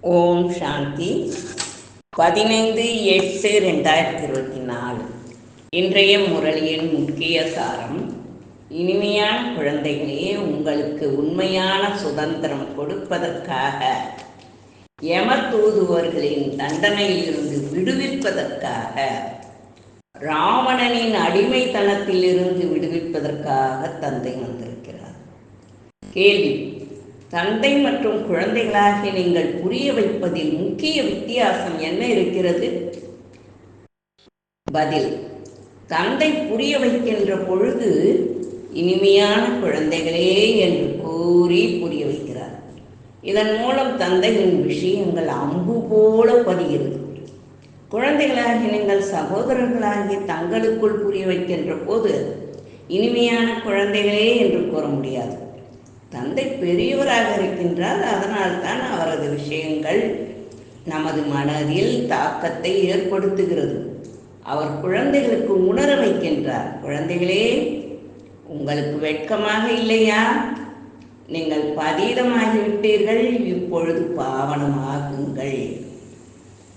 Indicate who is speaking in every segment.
Speaker 1: ஓம் சாந்தி. பதினைந்து எட்டு ரெண்டாயிரத்தி இருபத்தி நாலு. இன்றைய முரளியின் முக்கிய சாரம் இனிமையான குழந்தைகளே உங்களுக்கு உண்மையான சுதந்திரம் கொடுப்பதற்காக. யம தூதுவர்களின் தண்டனையிலிருந்து விடுவிப்பதற்காக. ராவணனின் அடிமைத்தனத்திலிருந்து விடுவிப்பதற்காக தந்தை வந்திருக்கிறார். கேள்வி தந்தை மற்றும் குழந்தைகளாகிய நீங்கள் புரிய வைப்பதில் முக்கிய வித்தியாசம் என்ன இருக்கிறது? பதில் தந்தை புரிய வைக்கின்ற பொழுது இனிமையான குழந்தைகளே என்று கூறி புரிய வைக்கிறார். இதன் மூலம் தந்தையின் விஷயங்கள் அம்பு போல பதிகிறது. குழந்தைகளாகி நீங்கள் சகோதரர்களாகி தங்களுக்குள் புரிய வைக்கின்ற போது இனிமையான குழந்தைகளே என்று கூற முடியாது. தந்தை பெரியவராக இருக்கின்றார் அதனால் தான் அவரது விஷயங்கள் நமது மனதில் தாக்கத்தை ஏற்படுத்துகிறது. அவர் குழந்தைகளுக்கு உணர வைக்கின்றார். குழந்தைகளே உங்களுக்கு வெட்கமாக இல்லையா? நீங்கள் பதீதமாகிவிட்டீர்கள். இப்பொழுது பாவனமாகுங்கள்.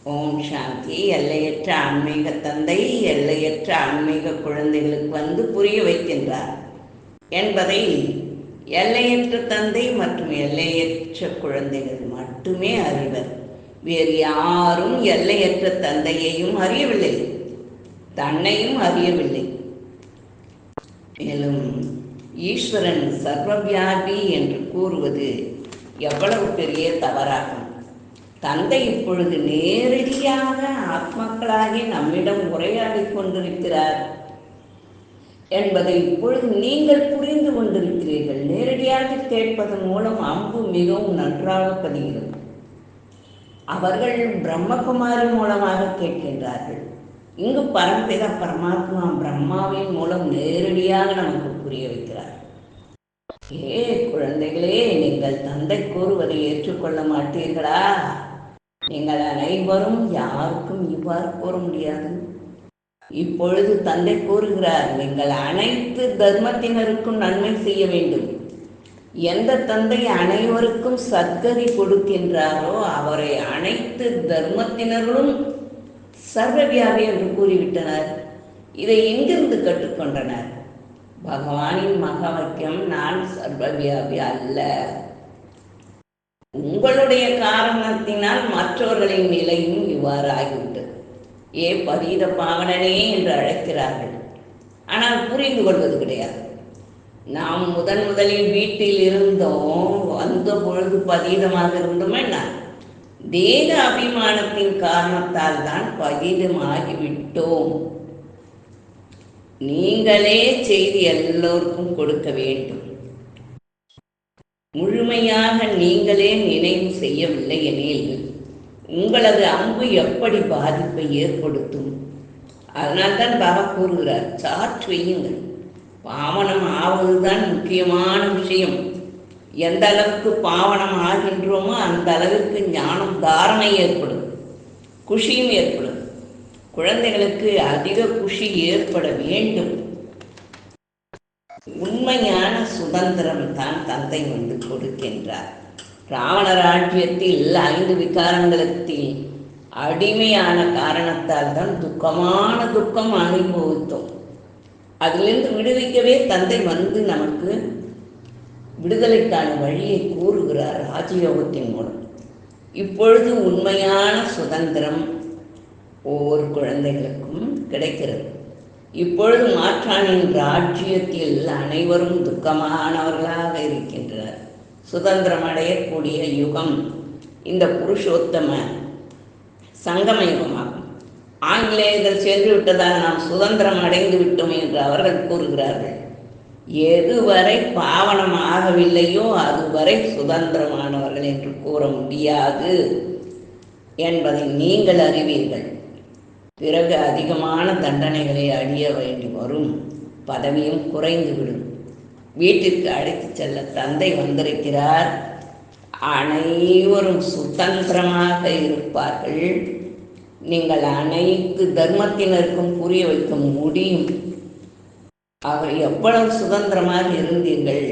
Speaker 1: ஓம் சாந்தி. எல்லையற்ற ஆன்மீக தந்தை எல்லையற்ற ஆன்மீக குழந்தைகளுக்கு வந்து புரிய வைக்கின்றார் என்பதை எல்லையற்ற தந்தை மற்றும் எல்லையற்ற குழந்தைகள் மட்டுமே அறிவர். வேறு யாரும் எல்லையற்ற தந்தையையும் அறியவில்லை. தன்னையும் அறியவில்லை. மேலும் ஈஸ்வரன் சர்வவியாபி என்று கூறுவது எவ்வளவு பெரிய தவறாகும். தந்தை இப்பொழுது நேரடியாக ஆத்மாக்களாகி நம்மிடம் உரையாடி கொண்டிருக்கிறார். என்பதை இப்பொழுது நீங்கள் புரிந்து கொண்டிருக்கிறீர்கள். நேரடியாக கேட்பதன் மூலம் அம்பு மிகவும் நன்றாக பதிகிறது. அவர்கள் பிரம்மகுமாரி மூலமாக கேட்கின்றார்கள். இங்கு பரம்பிதா பரமாத்மா பிரம்மாவின் மூலம் நேரடியாக நமக்கு புரிய வைக்கிறார். ஏ குழந்தைகளே நீங்கள் தந்தை கூறுவதை ஏற்றுக்கொள்ள மாட்டீர்களா? நீங்கள் அனைவரும் யாருக்கும் இவ்வாறு கூற முடியாது. இப்பொழுது தந்தை கூறுகிறார் நீங்கள் அனைத்து தர்மத்தினருக்கும் நன்மை செய்ய வேண்டும். எந்த தந்தை அனைவருக்கும் சத்கதி கொடுக்கின்றாரோ அவரை அனைத்து தர்மத்தினர்களும் சர்வவியாபி என்று கூறிவிட்டனர். இதை எங்கிருந்து கற்றுக்கொண்டனர்? பகவானின் மகவாக்கியம் நான் சர்வவியாபி அல்ல. உங்களுடைய காரணத்தினால் மற்றவர்களின் நிலையும் இவ்வாறு ஆகிவிட்டது ஏ பரீத பாவனனே என்று அழைக்கிறார்கள். ஆனால் புரிந்து கொள்வது கிடையாது. நாம் முதன் முதலில் வீட்டில் இருந்தோம் வந்த பொழுது பதீதமாக இருந்தோம் என்ன? தேக அபிமானத்தின் காரணத்தால் தான் பதீதமாகிவிட்டோம் நீங்களே செய்தி எல்லோருக்கும் கொடுக்க வேண்டும். முழுமையாக நீங்களே நினைவு செய்யவில்லை எனில் உங்களது அன்பு எப்படி பாதிப்பை ஏற்படுத்தும்? அதனால்தான் பாபா கூறுகிறார் சாற்று வையுங்கள். பாவனம் ஆவதுதான் முக்கியமான விஷயம். எந்த அளவுக்கு பாவனம் ஆகின்றோமோ அந்த அளவுக்கு ஞானம் தாரணை ஏற்படும் குஷியும் ஏற்படும். குழந்தைகளுக்கு அதிக குஷி ஏற்பட வேண்டும். உண்மையான சுதந்திரம் தான் தந்தை வந்து கொடுக்கின்றார். ராவணர் ராஜ்யத்தில் ஐந்து விகாரங்களத்தில் அடிமையான காரணத்தால் தான் துக்கமான துக்கம் அனுபவித்தோம். அதிலிருந்து விடுவிக்கவே தந்தை வந்து நமக்கு விடுதலைக்கான வழியை கூறுகிறார் ராஜயோகத்தின் மூலம். இப்பொழுது உண்மையான சுதந்திரம் ஒவ்வொரு குழந்தைகளுக்கும் கிடைக்கிறது. இப்பொழுது மாற்றானின் ராஜ்யத்தில் அனைவரும் துக்கமானவர்களாக இருக்கின்றனர் சுதந்திரம் அடையக்கூடிய யுகம் இந்த புருஷோத்தம சங்கம யுகமாகும். ஆங்கிலேயர்கள் சென்று விட்டதாக நாம் சுதந்திரம் அடைந்து விட்டோம் என்று அவர்கள் கூறுகிறார்கள். எதுவரை பாவனம் ஆகவில்லையோ அதுவரை சுதந்திரமானவர்கள் என்று கூற முடியாது என்பதை நீங்கள் அறிவீர்கள். பிறகு அதிகமான தண்டனைகளை அடிய வேண்டி வரும். பதவியும் குறைந்துவிடும் வீட்டிற்கு அழைத்து செல்ல தந்தை வந்திருக்கிறார். அனைவரும் சுதந்திரமாக இருப்பார்கள். நீங்கள் அனைத்து தர்மத்தினருக்கும் புரிய வைக்க முடியும். அவர் எவ்வளவு சுதந்திரமாக இருந்தீர்கள்.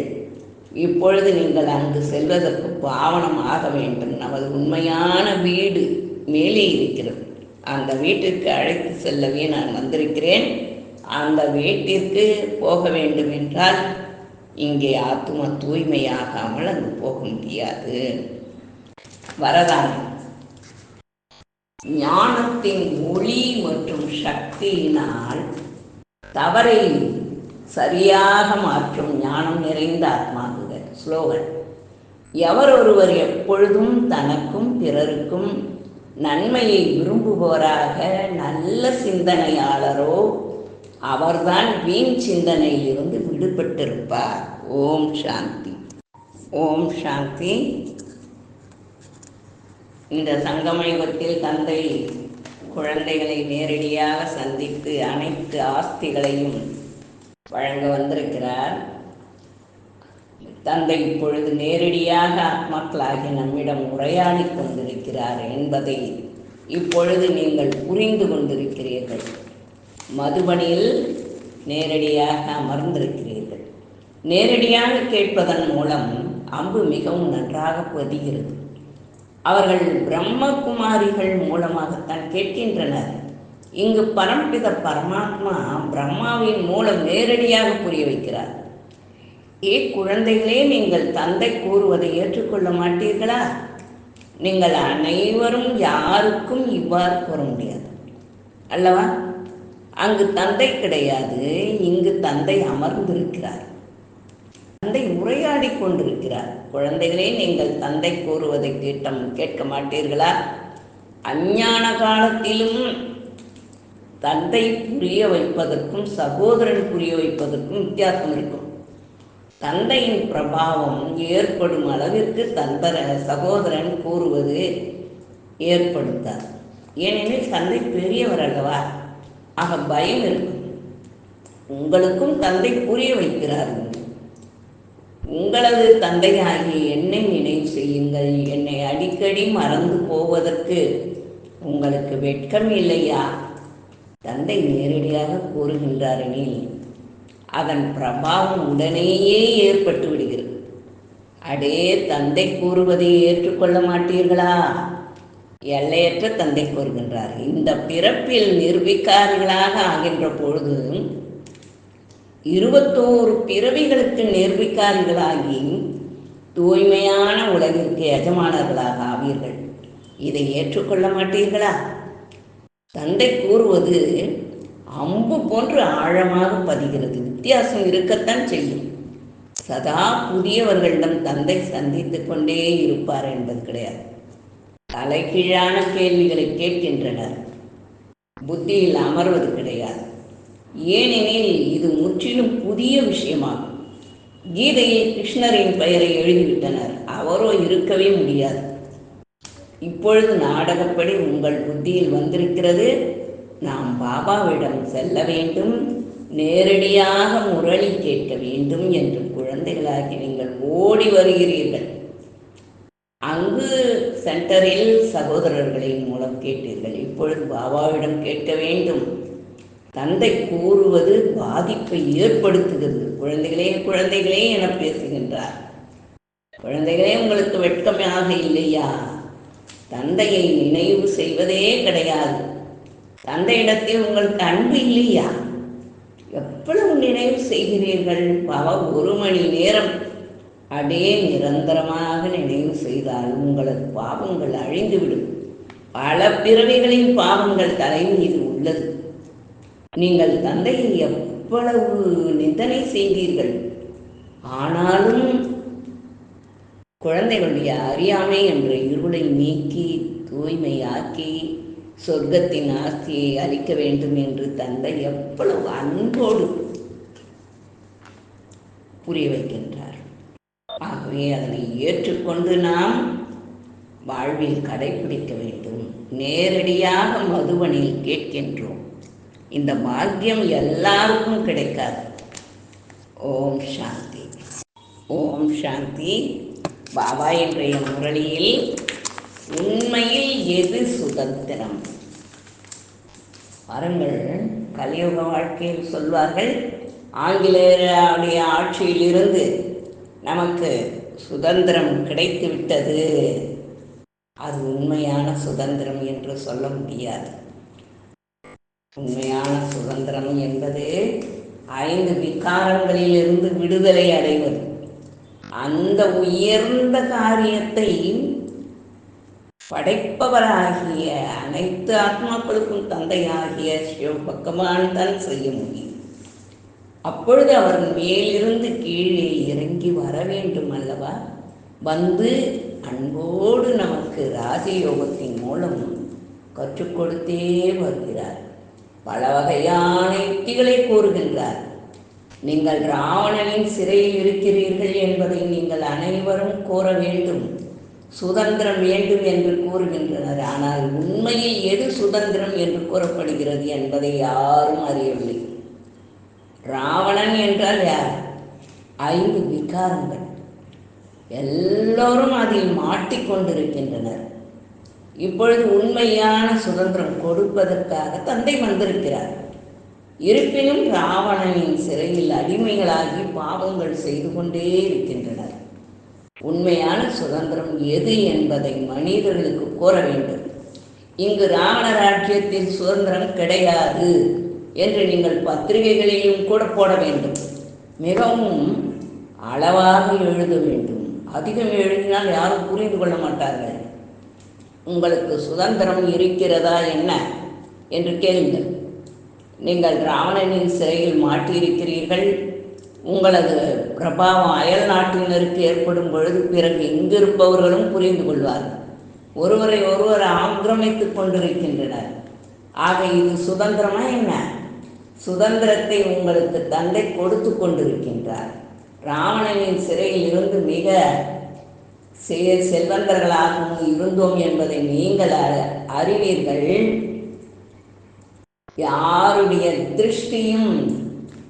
Speaker 1: இப்பொழுது நீங்கள் அங்கு செல்வதற்கு பாவனம் ஆக வேண்டும். நமது உண்மையான வீடு மேலே இருக்கிறது. அந்த வீட்டிற்கு அழைத்து செல்லவே நான் வந்திருக்கிறேன். அந்த வீட்டிற்கு போக வேண்டும் என்றால் இங்கே ஆத்தும தூய்மையாகாமல் அங்கு போக முடியாது. வரதான். ஞானத்தின் ஒளி மற்றும் சக்தியினால் தவறை சரியாக மாற்றும் ஞானம் நிறைந்த ஆத்மாகுகள் ஸ்லோகன் எவர் ஒருவர் எப்பொழுதும் தனக்கும் பிறருக்கும் நன்மையை விரும்புபவராக நல்ல சிந்தனையாளரோ அவர்தான் வீண் சிந்தனையிலிருந்து விடுபட்டிருப்பார். ஓம் சாந்தி. ஓம் சாந்தி. இந்த சங்கமயுகத்தில் தந்தை குழந்தைகளை நேரடியாக சந்தித்து அனைத்து ஆஸ்திகளையும் வழங்க வந்திருக்கிறார். தந்தை இப்பொழுது நேரடியாக ஆத்மாக்களாகி நம்மிடம் உரையாடி கொண்டிருக்கிறார் என்பதை இப்பொழுது நீங்கள் புரிந்து கொண்டிருக்கிறீர்கள். மதுபனியில் நேரடியாக அமர்ந்திருக்கிறீர்கள். நேரடியாக கேட்பதன் மூலம் அம்பு மிகவும் நன்றாக பதிகிறது. அவர்கள் பிரம்மகுமாரிகள் மூலமாகத்தான் கேட்கின்றனர். இங்கு பரம்பித பரமாத்மா பிரம்மாவின் மூலம் நேரடியாக புரிய வைக்கிறார். ஏ குழந்தைகளே நீங்கள் தந்தை கூறுவதை ஏற்றுக்கொள்ள மாட்டீர்களா? நீங்கள் அனைவரும் யாருக்கும் இவ்வாறு கூற முடியாது. அல்லவா? அங்கு தந்தை கிடையாது இங்கு தந்தை அமர்ந்திருக்கிறார். தந்தை உரையாடி கொண்டிருக்கிறார். குழந்தைகளே நீங்கள் தந்தை கூறுவதை கேட்டம் கேட்க மாட்டீர்களா? அஞ்ஞான காலத்திலும் தந்தை புரிய வைப்பதற்கும் சகோதரன் புரிய வைப்பதற்கும் வித்தியாசம் இருக்கும். தந்தையின் பிரபாவம் ஏற்படும் அளவிற்கு தந்தர சகோதரன் கூறுவது ஏற்படுத்தார் ஏனெனில் தந்தை பெரியவர் அல்லவா? ஆக பயம் இருக்கும் உங்களுக்கும் தந்தை புரிய வைக்கிறார். உங்களது தந்தையாகிய என்னை நினைவு செய்யுங்கள். என்னை அடிக்கடி மறந்து போவதற்கு உங்களுக்கு வெட்கம் இல்லையா? தந்தை நேரடியாக கூறுகின்றாரெனில் அதன் பிரபாவம் உடனேயே ஏற்பட்டு விடுகிறது அடே தந்தை கூறுவதை ஏற்றுக்கொள்ள மாட்டீர்களா? எல்லையற்ற தந்தை கூறுகின்றார். இந்த பிறப்பில் நிர்விக்காரிகளாக ஆகின்ற பொழுது இருபத்தோரு பிறவிகளுக்கு நிர்விக்காரிகளாகி தூய்மையான உலகிற்கு எஜமானர்களாக ஆவீர்கள். இதை ஏற்றுக்கொள்ள மாட்டீர்களா? தந்தை கூறுவது அம்பு போன்று ஆழமாக பதிகிறது. வித்தியாசம் இருக்கத்தான் செய்யும். சதா புதியவர்களிடம் தந்தை சந்தித்து கொண்டே இருப்பார் என்பது கிடையாது. தலைகீழான கேள்விகளை கேட்கின்றனர். புத்தியில் அமர்வது கிடையாது. ஏனெனில் இது முற்றிலும் புதிய விஷயமாகும். கீதையில் கிருஷ்ணரின் பெயரை எழுதிவிட்டனர். அவரோ இருக்கவே முடியாது. இப்பொழுது நாடகப்படி உங்கள் புத்தியில் வந்திருக்கிறது. நாம் பாபாவிடம் செல்ல வேண்டும். நேரடியாக முரளி கேட்க வேண்டும் என்று குழந்தைகளாகி நீங்கள் ஓடி வருகிறீர்கள். அங்கு சென்டரில் சகோதரர்களின் மூலம் கேட்டீர்கள். இப்பொழுது பாபாவிடம் கேட்க வேண்டும். தந்தை கூறுவது பாதிப்பை ஏற்படுத்துகிறது. குழந்தைகளே குழந்தைகளே என பேசுகின்றார். குழந்தைகளே உங்களுக்கு வெட்கமாக இல்லையா? தந்தையை நினைவு செய்வதே கிடையாது. தந்தையிடத்தில் உங்களுக்கு அன்பு இல்லையா? எவ்வளவு நினைவு செய்கிறீர்கள்? பாபா ஒரு மணி நேரம் அடே நிரந்தரமாக நினைவு செய்தால் உங்களது பாவங்கள் அழிந்துவிடும். பல பிறவிகளின் பாவங்கள் தலை உள்ளது. நீங்கள் தந்தையை எவ்வளவு நிந்தனை செய்தீர்கள்? ஆனாலும் குழந்தைகளுடைய அறியாமை என்ற இருளை நீக்கி தூய்மையாக்கி சொர்க்கத்தின் ஆஸ்தியை அளிக்க வேண்டும் என்று தந்தை எவ்வளவு அன்போடு புரிய வைக்கின்றார். ஆகவே அதனை ஏற்றுக்கொண்டு நாம் வாழ்வில் கடைபிடிக்க வேண்டும். நேரடியாக மதுவனில் கேட்கின்றோம். இந்த பாக்கியம் எல்லாருக்கும் கிடைக்காது. ஓம் சாந்தி. ஓம் சாந்தி. பாபா இன்றைய முரளியில் உண்மையில் எது சுதந்திரம்? பாருங்கள் கலியுக வாழ்க்கையில் சொல்வார்கள் ஆங்கிலேயருடைய ஆட்சியிலிருந்து நமக்கு சுதந்திரம் கிடைத்து விட்டது அது உண்மையான சுதந்திரம் என்று சொல்ல முடியாது. உண்மையான சுதந்திரம் என்பது ஐந்து விகாரங்களிலிருந்து விடுதலை அடைவது. அந்த உயர்ந்த காரியத்தை படைப்பவராகிய அனைத்து ஆத்மாக்களுக்கும் தந்தையாகிய சிவபகவான் தான் செய்ய முடியும். அப்பொழுது அவர் மேலிருந்து கீழே இறங்கி வர வேண்டும் அல்லவா? வந்து அன்போடு நமக்கு ராஜயோகத்தின் மூலம் கற்றுக் கொடுத்தே வருகிறார். பல வகையான யுக்திகளை கூறுகின்றார். நீங்கள் ராவணனின் சிறையில் இருக்கிறீர்கள் என்பதை நீங்கள் அனைவரும் கூற வேண்டும். சுதந்திரம் வேண்டும் என்று கூறுகின்றனர். ஆனால் உண்மையில் எது சுதந்திரம் என்று கூறப்படுகிறது என்பதை யாரும் அறியவில்லை. ராவணன் என்றால் யார்? ஐந்து விகாரங்கள். எல்லோரும் அதில் மாட்டிக்கொண்டிருக்கின்றனர் இப்பொழுது உண்மையான சுதந்திரம் கொடுப்பதற்காக தந்தை வந்திருக்கிறார். இருப்பினும் ராவணனின் சிறையில் அடிமைகளாகி பாவங்கள் செய்து கொண்டே இருக்கின்றனர். உண்மையான சுதந்திரம் எது என்பதை மனிதர்களுக்கு கூற வேண்டும். இங்கு ராவண ராஜ்யத்தில் சுதந்திரம் கிடையாது. என்று நீங்கள் பத்திரிகைகளிலும் கூட போட வேண்டும். மிகவும் அளவாக எழுத வேண்டும். அதிகம் எழுதினால் யாரும் புரிந்து கொள்ள மாட்டார்கள். உங்களுக்கு சுதந்திரம் இருக்கிறதா என்ன? என்று கேளுங்கள். நீங்கள் ராவணனின் சிறையில் மாட்டியிருக்கிறீர்கள். உங்களது பிரபாவம் அயல் நாட்டினருக்கு ஏற்படும் பொழுது பிறகு இங்கிருப்பவர்களும் புரிந்து கொள்வார்கள். ஒருவரை ஒருவர் ஆக்கிரமித்துக் கொண்டிருக்கின்றனர். ஆக இது சுதந்திரமா என்ன? சுதந்திரத்தை உங்களுக்கு தந்தை கொடுத்து கொண்டிருக்கின்றார். ராவணனின் சிறையில் இருந்து மிக செல்வந்தர்களாகவும் இருந்தோம் என்பதை நீங்கள் அறிவீர்கள். யாருடைய திருஷ்டியும்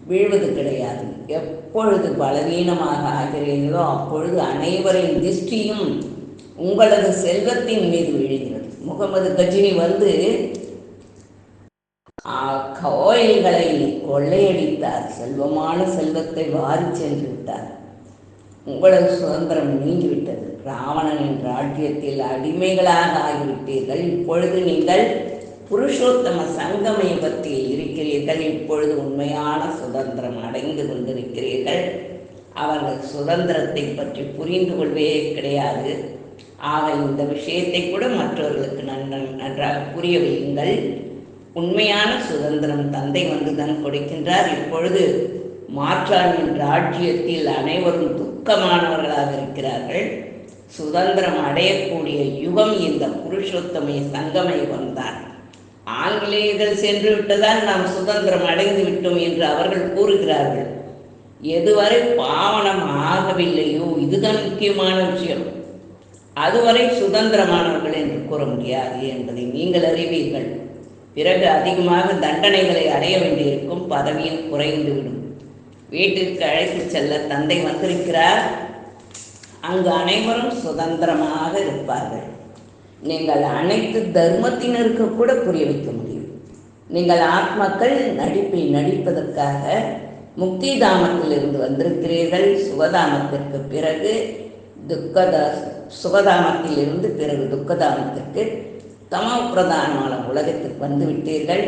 Speaker 1: வீழ்வது கிடையாது. எப்பொழுது பலவீனமாக ஆகிறீர்களோ அப்பொழுது அனைவரின் திருஷ்டியும் உங்களது செல்வத்தின் மீது விழுகிறது. முகமது கஜினி வந்து கோயில்களை கொள்ளையடித்தார். செல்வமான செல்வத்தை வாரி சென்று விட்டார். உங்களது சுதந்திரம் நீங்கிவிட்டது. ராவணன் என்ற ராஜ்யத்தில் அடிமைகளாக ஆகிவிட்டீர்கள். இப்பொழுது நீங்கள் புருஷோத்தம சங்கம இருக்கிறீர்கள். இப்பொழுது உண்மையான சுதந்திரம் அடைந்து கொண்டிருக்கிறீர்கள். அவர்கள் சுதந்திரத்தை பற்றி புரிந்து கொள்வே கிடையாது. ஆக இந்த விஷயத்தை கூட மற்றவர்களுக்கு நன்றாக புரிய வையுங்கள். உண்மையான சுதந்திரம் தந்தை வந்துதான் கொடுக்கின்றார். இப்பொழுது மாற்றானின் ராஜ்யத்தில் அனைவரும் துக்கமானவர்களாக இருக்கிறார்கள். சுதந்திரம் அடையக்கூடிய யுகம் இந்த புருஷோத்தமை சங்கமை வந்தார். ஆங்கிலேயர்கள் சென்று விட்டதால் நாம் சுதந்திரம் அடைந்து விட்டோம் என்று அவர்கள் கூறுகிறார்கள். எதுவரை பாவனம் ஆகவில்லையோ இதுதான் முக்கியமான விஷயம். அதுவரை சுதந்திரமானவர்கள் என்று கூற முடியாது என்பதை நீங்கள் அறிவீர்கள். பிறகு அதிகமாக தண்டனைகளை அடைய வேண்டியிருக்கும் பதவியும் குறைந்துவிடும். வீட்டிற்கு அழைத்து செல்ல தந்தை வந்திருக்கிறார். அங்கு அனைவரும் சுதந்திரமாக இருப்பார்கள். நீங்கள் அனைத்து தர்மத்தினருக்கு கூட புரிய வைக்க முடியும். நீங்கள் ஆத்மாக்கள் நடிப்பை நடிப்பதற்காக முக்தி தாமத்திலிருந்து வந்திருக்கிறீர்கள். சுகதாமத்திற்கு பிறகு துக்கதா சுகதாமத்திலிருந்து பிறகு துக்கதாமத்திற்கு தமோ பிரதானமான உலகத்துக்கு வந்து விட்டீர்கள்.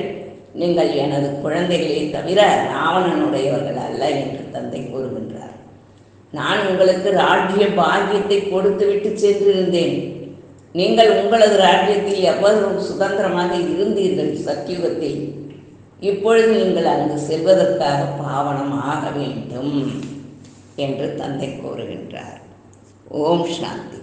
Speaker 1: நீங்கள் எனது குழந்தைகளே தவிர ராவணனுடையவர்கள் அல்ல என்று தந்தை கூறுகின்றார். நான் உங்களுக்கு ராஜ்ய பாக்கியத்தை கொடுத்து விட்டு சென்றிருந்தேன். நீங்கள் உங்களது ராஜ்யத்தில் எவ்வளவு சுதந்திரமாக இருந்தீர்கள் சத்தியுகத்தில். இப்பொழுது நீங்கள் அங்கு செல்வதற்காக பாவனம் ஆக வேண்டும் என்று தந்தை கூறுகின்றார். ஓம் சாந்தி.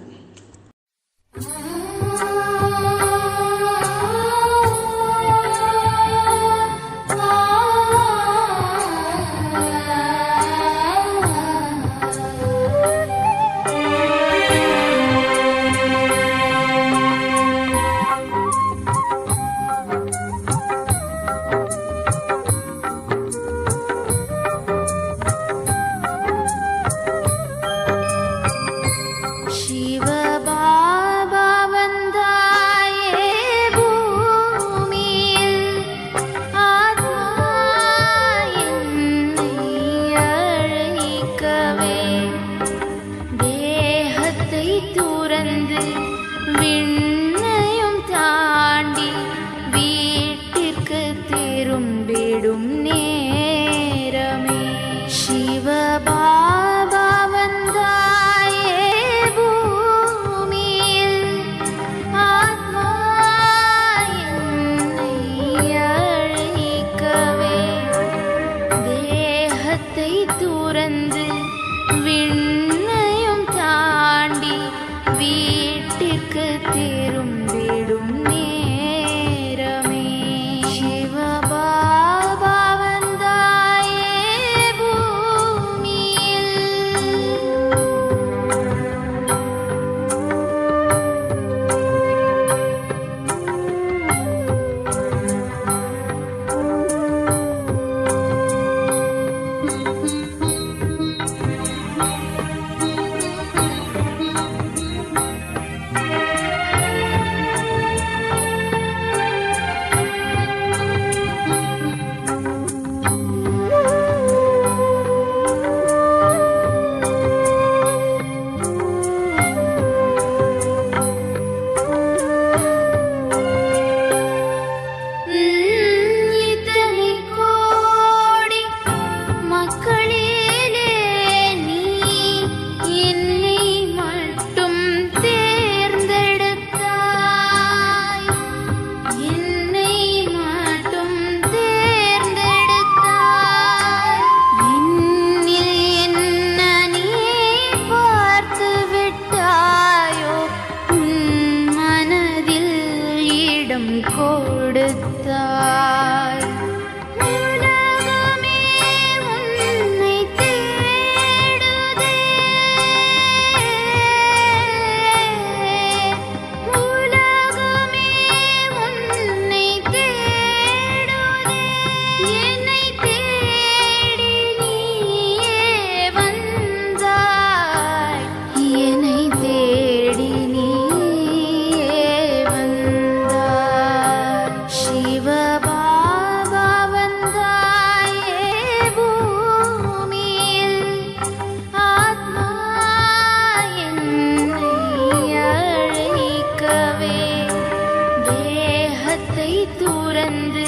Speaker 2: துறந்து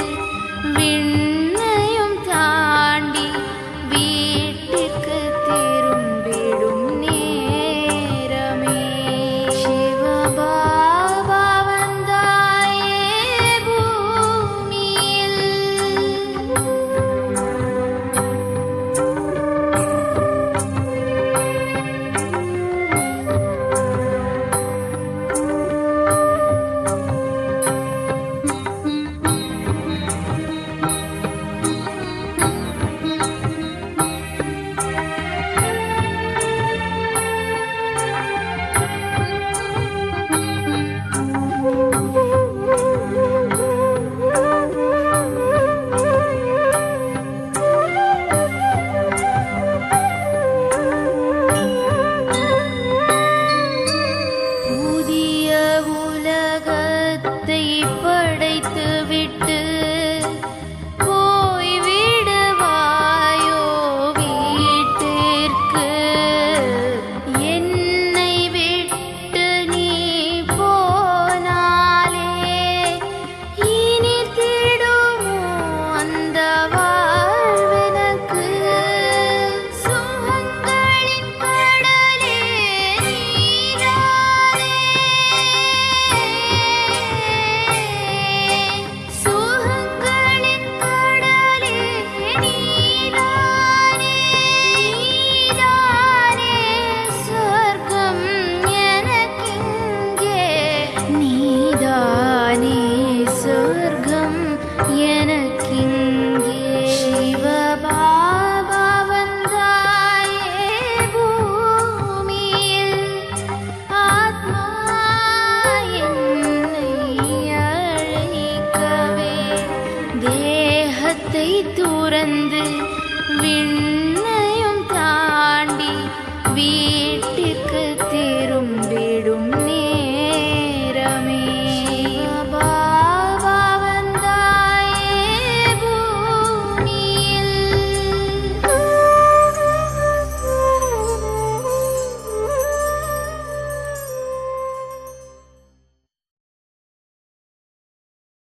Speaker 2: விண்ணையும் அழைக்கவே தேகத்தை விண்